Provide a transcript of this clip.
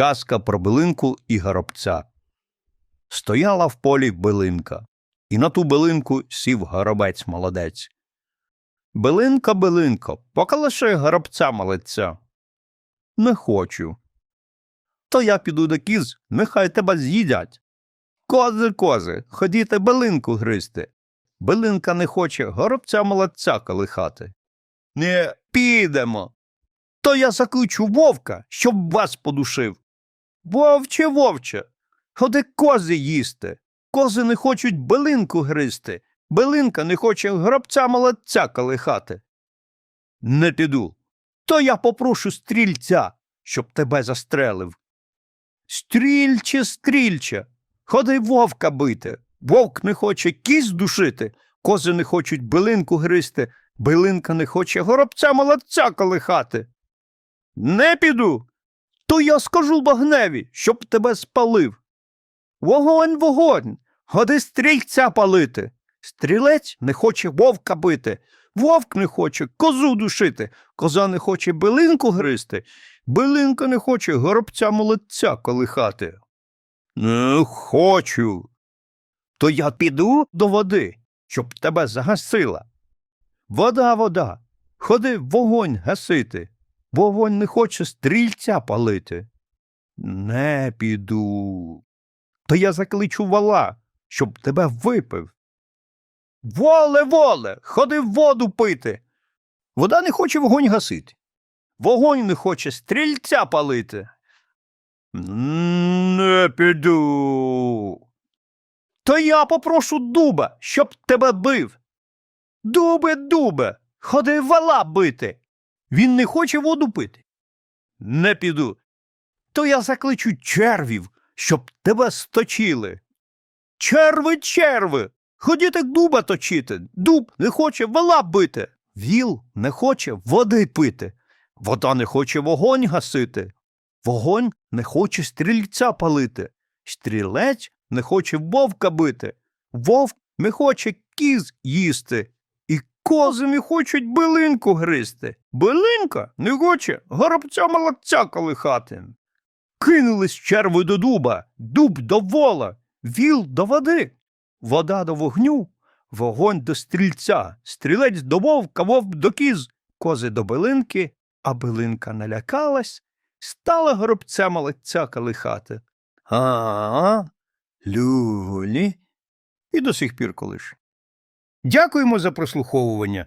Казка про билинку і горобця. Стояла в полі билинка, і на ту билинку сів горобець молодець. Билинка, билинко, покалиши горобця малеця. Не хочу. То я піду до кіз, нехай тебе з'їдять. Кози, кози, ходіте билинку гризти. Билинка не хоче горобця молодця колихати. Не підемо. То я закличу вовка, щоб вас подушив. Вовче, вовче, ходи кози їсти. Кози не хочуть билинку гризти. Билинка не хоче гробця молодця колихати. Не піду. То я попрошу стрільця, щоб тебе застрелив. Стрільче, стрільче, ходи вовка бити. Вовк не хоче кість душити, кози не хочуть билинку гризти, билинка не хоче горобця молодця колихати. Не піду. То я скажу багневі, щоб тебе спалив. Вогонь, вогонь, ходи стрільця палити. Стрілець не хоче вовка бити, вовк не хоче козу душити, коза не хоче билинку гризти, билинка не хоче горобця молодця колихати. Не хочу. То я піду до води, щоб тебе загасила. Вода, вода, ходи вогонь гасити. Вогонь не хоче стрільця палити. Не піду. То я закличу вала, щоб тебе випив. Воле, воле, ходи воду пити. Вода не хоче вогонь гасити. Вогонь не хоче стрільця палити. Не піду. То я попрошу дуба, щоб тебе бив. Дубе, дубе, ходи вала бити. Він не хоче воду пити. Не піду. То я закличу червів, щоб тебе сточили. Черви, черви, ходіте дуба точити. Дуб не хоче вала бити. Віл не хоче води пити. Вода не хоче вогонь гасити. Вогонь не хоче стрільця палити. Стрілець не хоче вовка бити. Вовк не хоче кіз їсти. І кози не хочуть билинку гризти. Билинка не хоче горобця молодця колихати. Кинулись черви до дуба, дуб до вола, віл до води, вода до вогню, вогонь до стрільця, стрілець до вовка, вовк до кіз, кози до билинки, а билинка налякалась, стала горобця молодця колихати. А, люлі. І до сих пір колиш. Дякуємо за прослуховування.